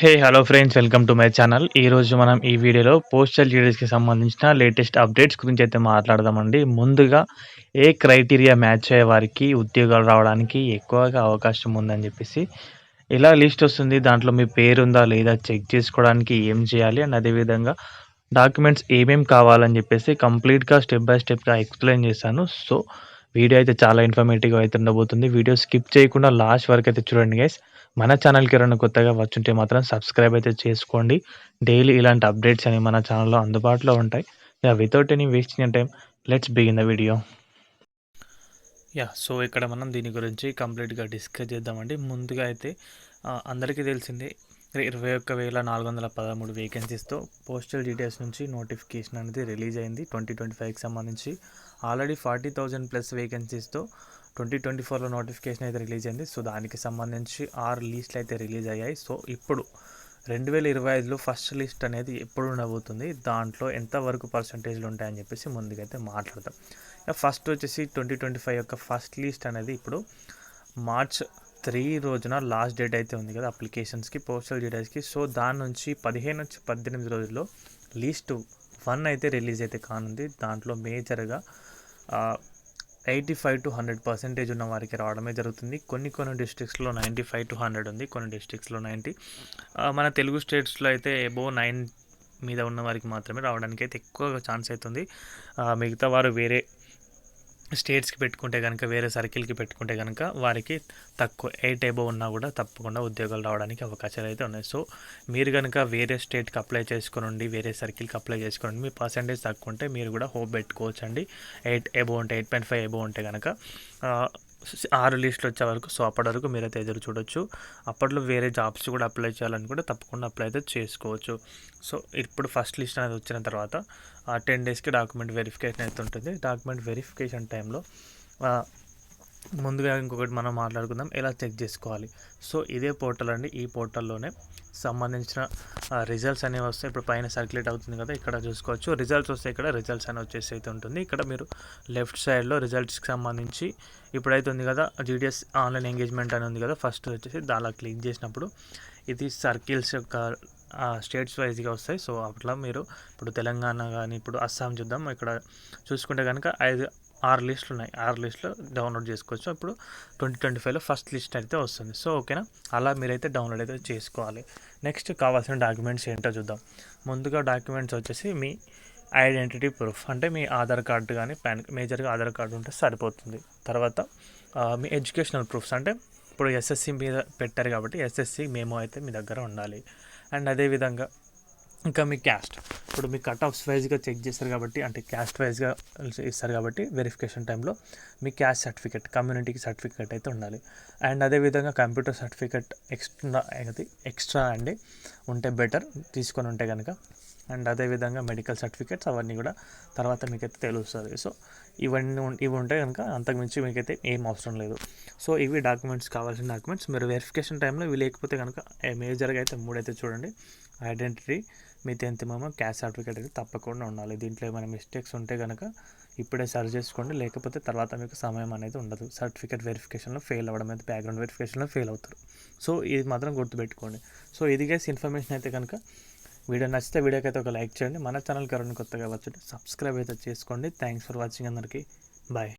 Hey hello friends welcome to my channel ఈరోజు మనం ఈ వీడియోలో పోస్టల్ జీడీస్కి సంబంధించిన లేటెస్ట్ అప్డేట్స్ గురించి అయితే మాట్లాడదామండి. ముందుగా ఏ క్రైటీరియా మ్యాచ్ అయ్యే వారికి ఉద్యోగాలు రావడానికి ఎక్కువగా అవకాశం ఉందని చెప్పేసి ఇలా లిస్ట్ వస్తుంది. దాంట్లో మీ పేరు ఉందా లేదా చెక్ చేసుకోవడానికి ఏం చేయాలి అండ్ అదేవిధంగా డాక్యుమెంట్స్ ఏమేమి కావాలని చెప్పేసి కంప్లీట్గా స్టెప్ బై స్టెప్గా ఎక్స్ప్లెయిన్ చేశాను. సో వీడియో అయితే చాలా ఇన్ఫర్మేటివ్గా అయితే ఉండబోతుంది. వీడియో స్కిప్ చేయకుండా లాస్ట్ వరకు అయితే చూడండి గైస్ మన ఛానల్కి ఎవరైనా కొత్తగా వచ్చుంటే మాత్రం సబ్స్క్రైబ్ అయితే చేసుకోండి. డైలీ ఇలాంటి అప్డేట్స్ అనేవి మన ఛానల్లో అందుబాటులో ఉంటాయి. Yeah without any wasting time let's begin the video yeah so ఇక్కడ మనం దీని గురించి కంప్లీట్గా డిస్కస్ చేద్దామండి. ముందుగా అయితే అందరికీ తెలిసిందే ఇరవై ఒక్క వేల నాలుగు వందల పదమూడు వేకెన్సీస్తో పోస్టల్ డీటెయిల్స్ నుంచి నోటిఫికేషన్ అనేది రిలీజ్ అయింది. ట్వంటీ ట్వంటీ ఫైవ్కి సంబంధించి ఆల్రెడీ ఫార్టీ థౌజండ్ ప్లస్ వేకెన్సీస్తో ట్వంటీ ట్వంటీ ఫోర్లో నోటిఫికేషన్ అయితే రిలీజ్ అయింది. సో దానికి సంబంధించి ఆరు లిస్టులు అయితే రిలీజ్ అయ్యాయి. సో ఇప్పుడు రెండు వేల ఇరవై ఐదులో ఫస్ట్ లిస్ట్ అనేది ఎప్పుడు ఉండబోతుంది? దాంట్లో ఎంతవరకు పర్సంటేజ్లు ఉంటాయని చెప్పేసి ముందుకైతే మాట్లాడతాం ఫస్ట్ వచ్చేసి ట్వంటీ ట్వంటీ ఫైవ్ యొక్క ఫస్ట్ లిస్ట్ అనేది ఇప్పుడు మార్చ్ త్రీ రోజున లాస్ట్ డేట్ అయితే ఉంది కదా అప్లికేషన్స్కి పోస్టల్ డీటెయిల్స్కి. సో దాని నుంచి పదిహేను నుంచి పద్దెనిమిది రోజుల్లో లీస్ట్ వన్ అయితే రిలీజ్ అయితే కానుంది. దాంట్లో మేజర్గా eighty five to hundred percentage ఉన్న వారికి రావడమే జరుగుతుంది. కొన్ని కొన్ని డిస్ట్రిక్ట్స్లో నైంటీ ఫైవ్ టు హండ్రెడ్ ఉంది కొన్ని డిస్ట్రిక్ట్స్లో నైంటీ మన తెలుగు స్టేట్స్లో అయితే ఎబో నైన్ మీద ఉన్న వారికి మాత్రమే రావడానికి అయితే ఎక్కువ ఛాన్స్ అవుతుంది మిగతా వారు వేరే స్టేట్స్కి పెట్టుకుంటే కనుక వేరే సర్కిల్కి పెట్టుకుంటే కనుక వారికి తక్కువ ఎయిట్ ఏబో ఉన్నా కూడా తప్పకుండా ఉద్యోగాలు రావడానికి అవకాశాలు అయితే ఉన్నాయి. సో మీరు కనుక వేరే స్టేట్కి అప్లై చేసుకుని వేరే సర్కిల్కి అప్లై చేసుకుని మీ పర్సంటేజ్ తక్కువ ఉంటే మీరు కూడా హోప్ పెట్టుకోవచ్చు అండి ఎయిట్ ఏబో ఉంటే ఎయిట్ పాయింట్ ఫైవ్ ఏబో ఉంటే కనుక ఆరు లిస్టులు వచ్చే వరకు సో అప్పటి వరకు మీరైతే ఎదురు చూడొచ్చు. అప్పట్లో వేరే జాబ్స్ కూడా అప్లై చేయాలని కూడా తప్పకుండా అప్లై అయితే చేసుకోవచ్చు. సో ఇప్పుడు ఫస్ట్ లిస్ట్ అనేది వచ్చిన తర్వాత ఆ టెన్ డేస్కి డాక్యుమెంట్ వెరిఫికేషన్ అయితే ఉంటుంది. డాక్యుమెంట్ వెరిఫికేషన్ టైంలో ముందుగా ఇంకొకటి మనం మాట్లాడుకుందాం. ఎలా చెక్ చేసుకోవాలి? సో ఇదే పోర్టల్ అండి. ఈ పోర్టల్లోనే సంబంధించిన రిజల్ట్స్ అనేవి వస్తాయి. ఇప్పుడు పైన సర్క్యులేట్ అవుతుంది కదా ఇక్కడ చూసుకోవచ్చు. రిజల్ట్స్ వస్తే ఇక్కడ రిజల్ట్స్ అని వచ్చేసి అయితే ఉంటుంది. ఇక్కడ మీరు లెఫ్ట్ సైడ్లో రిజల్ట్స్కి సంబంధించి ఇప్పుడైతే ఉంది కదా జీడిఎస్ ఆన్లైన్ ఎంగేజ్మెంట్ అని ఉంది కదా ఫస్ట్ వచ్చేసి దానిలో క్లిక్ చేసినప్పుడు ఇది సర్కిల్స్ యొక్క స్టేట్స్ వైజ్గా వస్తాయి. సో అట్లా మీరు ఇప్పుడు తెలంగాణ కానీ ఇప్పుడు అస్సాం చూద్దాం. ఇక్కడ చూసుకుంటే కనుక ఐదు ఆరు లిస్టులు ఉన్నాయి. ఆరు లిస్టులు డౌన్లోడ్ చేసుకోవచ్చు. ఇప్పుడు ట్వంటీ ట్వంటీ ఫైవ్లో ఫస్ట్ లిస్ట్ అయితే వస్తుంది. సో ఓకేనా? అలా మీరైతే డౌన్లోడ్ అయితే చేసుకోవాలి. నెక్స్ట్ కావాల్సిన డాక్యుమెంట్స్ ఏంటో చూద్దాం. ముందుగా డాక్యుమెంట్స్ వచ్చేసి మీ ఐడెంటిటీ ప్రూఫ్. అంటే మీ ఆధార్ కార్డు కానీ పాన్ మేజర్గా ఆధార్ కార్డు ఉంటే సరిపోతుంది. తర్వాత మీ ఎడ్యుకేషనల్ ప్రూఫ్స్. అంటే ఇప్పుడు ఎస్ఎస్సి మీద పెట్టారు కాబట్టి ఎస్ఎస్సి మేము అయితే మీ దగ్గర ఉండాలి. అండ్ అదేవిధంగా ఇంకా మీ క్యాస్ట్. ఇప్పుడు మీ కట్ ఆఫ్స్ వైజ్గా చెక్ చేస్తారు కాబట్టి అంటే క్యాస్ట్ వైజ్గా ఇస్తారు కాబట్టి వెరిఫికేషన్ టైంలో మీ క్యాస్ట్ సర్టిఫికేట్ కమ్యూనిటీకి సర్టిఫికేట్ అయితే ఉండాలి. అండ్ అదేవిధంగా కంప్యూటర్ సర్టిఫికేట్ ఎక్స్ట్రా అది ఎక్స్ట్రా అండి ఉంటే బెటర్ తీసుకొని ఉంటే కనుక అండ్ అదేవిధంగా మెడికల్ సర్టిఫికేట్స్ అవన్నీ కూడా తర్వాత మీకైతే తెలుస్తుంది. సో ఇవన్నీ ఇవి ఉంటే కనుక అంతకుమించి మీకైతే ఏం అవసరం లేదు. సో ఇవి డాక్యుమెంట్స్ కావాల్సిన డాక్యుమెంట్స్ మీరు వెరిఫికేషన్ టైంలో ఇవి లేకపోతే కనుక మేజర్గా అయితే మూడైతే చూడండి. ఐడెంటిటీ మీ టెన్త్ మేము క్యాస్ట్ సర్టిఫికేట్ అయితే తప్పకుండా ఉండాలి. దీంట్లో ఏమైనా మిస్టేక్స్ ఉంటే కనుక ఇప్పుడే సర్చ్ చేసుకోండి. లేకపోతే తర్వాత మీకు సమయం అనేది ఉండదు. సర్టిఫికేట్ వెరిఫికేషన్లో ఫెయిల్ అవ్వడం అయితే బ్యాక్గ్రౌండ్ వెరిఫికేషన్లో ఫెయిల్ అవుతారు. సో ఇది మాత్రం గుర్తుపెట్టుకోండి. సో ఇది గైస్ ఇన్ఫర్మేషన్ అయితే కనుక వీడియో నచ్చితే వీడియోకి అయితే ఒక లైక్ చేయండి. మన ఛానల్ కరెంట్ కొత్తగా వచ్చి సబ్స్క్రైబ్ అయితే చేసుకోండి. థ్యాంక్స్ ఫర్ వాచింగ్ అందరికీ. బాయ్